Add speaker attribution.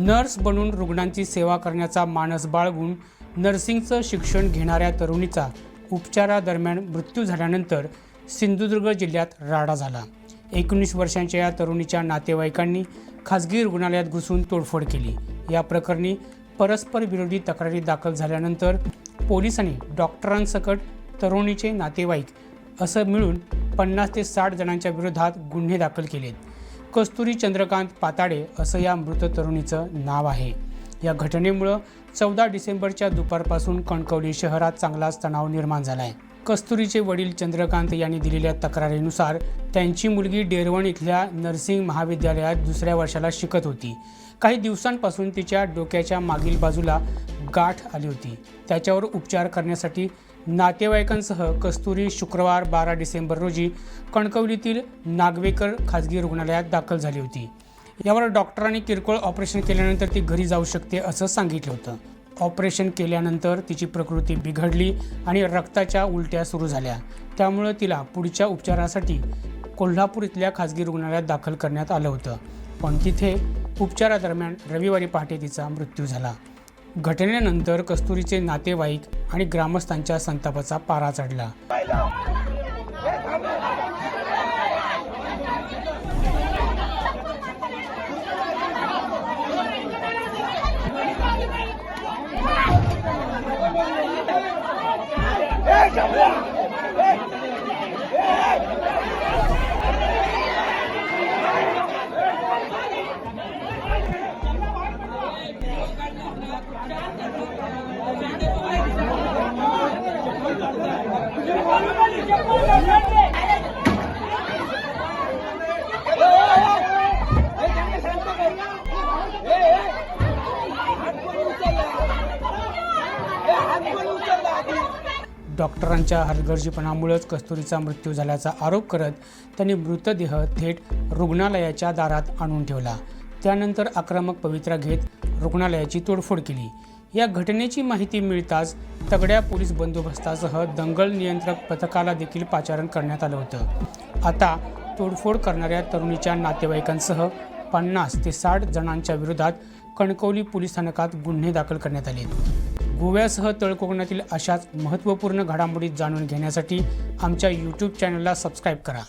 Speaker 1: Nurse बनून रुग्णांची सेवा करण्याचा मानस बाळगून नर्सिंगचं शिक्षण घेणाऱ्या तरुणीचा उपचारादरम्यान मृत्यू झाल्यानंतर सिंधुदुर्ग जिल्ह्यात राडा झाला. एकोणीस वर्षांच्या या तरुणीच्या नातेवाईकांनी खासगी रुग्णालयात घुसून तोडफोड केली. या प्रकरणी परस्पर विरोधी तक्रारी दाखल झाल्यानंतर पोलिसांनी डॉक्टरांसकट तरुणीचे नातेवाईक असं मिळून पन्नास ते साठ जणांच्या विरोधात गुन्हे दाखल केलेत. कस्तुरी चंद्रकांत पाताडे असं या मृत तरुणीचं नाव आहे. या घटनेमुळं चौदा डिसेंबरच्या दुपारपासून कणकवली शहरात चांगलाच तणाव निर्माण झाला आहे कस्तुरीचे वडील चंद्रकांत यांनी दिलेल्या तक्रारीनुसार त्यांची मुलगी डेरवण इथल्या नर्सिंग महाविद्यालयात दुसऱ्या वर्षाला शिकत होती. काही दिवसांपासून तिच्या डोक्याच्या मागील बाजूला गाठ आली होती. त्याच्यावर उपचार करण्यासाठी नातेवाईकांसह कस्तुरी शुक्रवार बारा डिसेंबर रोजी कणकवलीतील नागवेकर खाजगी रुग्णालयात दाखल झाली होती. यावर डॉक्टरांनी किरकोळ ऑपरेशन केल्यानंतर ती घरी जाऊ शकते असं सांगितलं होतं. ऑपरेशन केल्यानंतर तिची प्रकृती बिघडली आणि रक्ताच्या उलट्या सुरू झाल्या. त्यामुळं तिला पुढच्या उपचारासाठी कोल्हापूर इथल्या खाजगी रुग्णालयात दाखल करण्यात आलं होतं. पण तिथे उपचारादरम्यान रविवारी पहाटे तिचा मृत्यू झाला. घटनेनंतर कस्तुरीचे नातेवाईक आणि ग्रामस्थांच्या संतापाचा पारा चढला. डॉक्टरांच्या हलगर्जीपणामुळेच कस्तुरीचा मृत्यू झाल्याचा आरोप करत त्यांनी मृतदेह थेट रुग्णालयाच्या दारात आणून ठेवला. त्यानंतर आक्रमक पवित्रा घेत रुग्णालयाची तोडफोड केली. या घटनेची माहिती मिळताच तगड्या पोलीस बंदोबस्तासह दंगल नियंत्रक पथकाला देखील पाचारण करण्यात आलं होतं. आता तोडफोड करणाऱ्या तरुणीच्या नातेवाईकांसह पन्नास ते साठ जणांच्या विरोधात कणकवली पोलीस स्थानकात गुन्हे दाखल करण्यात आले. गोव्यासह तळकोकणातील अशाच महत्त्वपूर्ण घडामोडी जाणून घेण्यासाठी आमच्या यूट्यूब चॅनलला सबस्क्राईब करा.